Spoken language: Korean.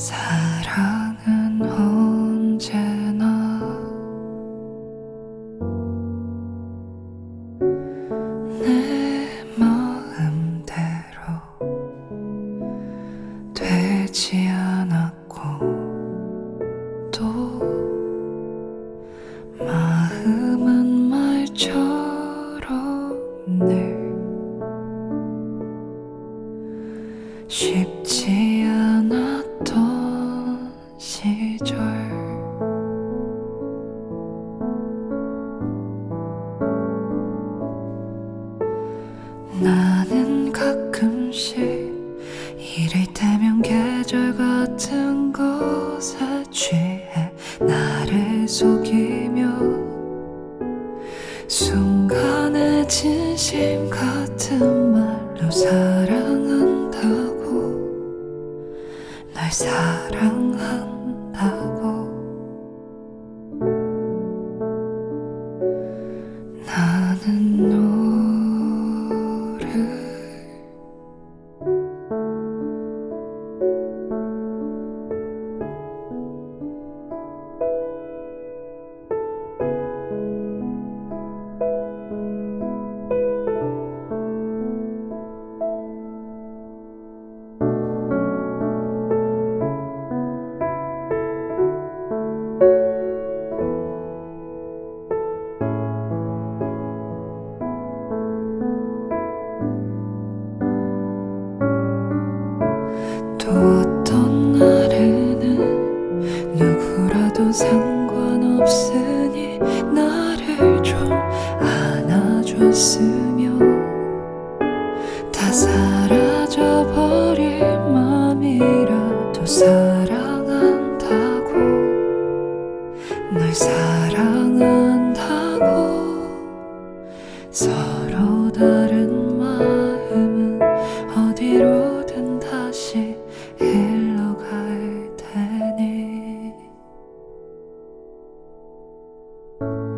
사 나는 가끔씩 이를 때면 계절 같은 것에 취해 나를 속이며 순간의 진심 같은 말로 사랑한다고 널 사랑한다고 나는 상관없으니 나를 좀 안아줬으며 다 사라져버릴 맘이라도 사랑한다고. 널 사랑한다고 you